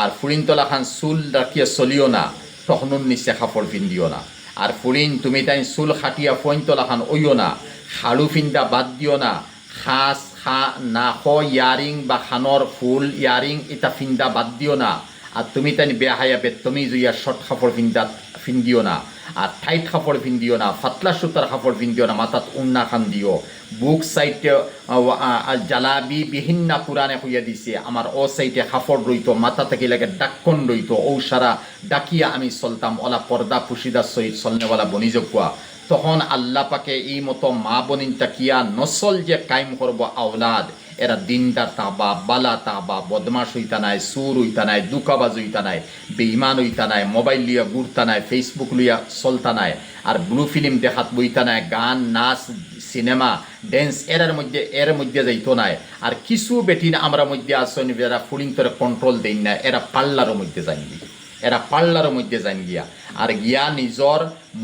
আর ফুরিনতলা খান চুল রাখিয়া চলিও না তখনুন নিচে কাপড় পিন্দিও না। আর ফুরিন তুমি তাই চুল খাটিয়া ফইনতলা খান ওইও না খাড়ু ফিন্দা বাদ দিও না খাস খা না খ ইয়ারিং বা খানর ফুল ইয়ারিং এটা ফিন্দা বাদ দিও না। আর তুমি তাই বেহায়া বে তুমি জুইয়া শর্ট কাপড় ফিন্দা ফিন্দিও না। আর টাইট কাপড় ফিন্দিও না ফাতলা সুতার কাপড় ফিন্দিও না, মাথাত উন্না খান দিও। বুক সাইডে জালাবি বিভিন্ন পুরাণে হইয়া দিছে। আমার ও সাইডে কাপড় রইতো মাথা থেকে লাগে ডাক্কন রইতো ও সারা ডাকিয়া আমি চলতাম ওলা পর্দা পুশিদার সহিত চলনেওয়ালা বনিযোগ্যা তখন আল্লাহ পাকে এই মতো মা বনিন তাকিয়া নসল যে কায়েম করব আওলাদ? এরা দিনদার তাবা, বালা তাবা বদমাস হইতা নাই, সুর হইতা নাই, দুকাবাজ হইতা নাই বেইমান হইতা নাই, মোবাইল লিয়া ঘুরতা নাই ফেসবুক লিয়া চলতা নাই, আর ব্লু ফিল্ম দেখাত বইতা নাই, গান, নাচ, সিনেমা, ড্যান্স, এরার মধ্যে, এর মধ্যে যাইতো নাই। আর কিছু বেটিন আমরা মধ্যে আসন যারা ফুলিন্তরে কন্ট্রোল দেন না এরা পাল্লার মধ্যে যাইনি। এরা পাল্লার মধ্যে যান গিয়া। আর গিয়া নিজর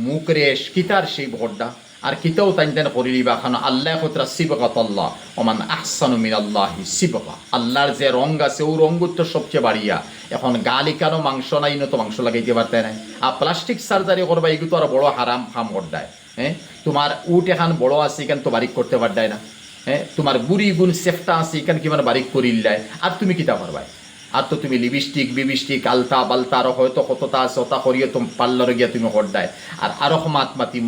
মুখ রে কিতার সেই ভোটটা। আর কিতাও তাই তেন করিবা খান, আল্লাহ কতরা শিবকাত আল্লাহ ওমান আহসানু মিন আল্লাহি শিবকা আল্লাহর যে রং আছে, ও রঙ্গুর তো সবচেয়ে বাড়িয়া। এখন গালি কেন, মাংস নাই তো মাংস লাগাইতে পারতে নাই। আর প্লাস্টিক সার্জারি করবা এগুলো তো আর বড় হারাম ফাম করদায়। হ্যাঁ তোমার উট এখান বড় আছে, এখান তো বারিক করতে পারদায় না। হ্যাঁ তোমার বুড়ি গুণ সেফটা আছে, এখান কি মানে বারিক করিল্লায় আর তুমি কিতা পারবাই আর তো তুমি লিপস্টিক বিবিস্টিক আলতা, বালতা আরও হয়তো কতটা সতা করিয়ে তুমি পার্লারে গিয়া তুমি হরদায়। আর আরও মাত মাতি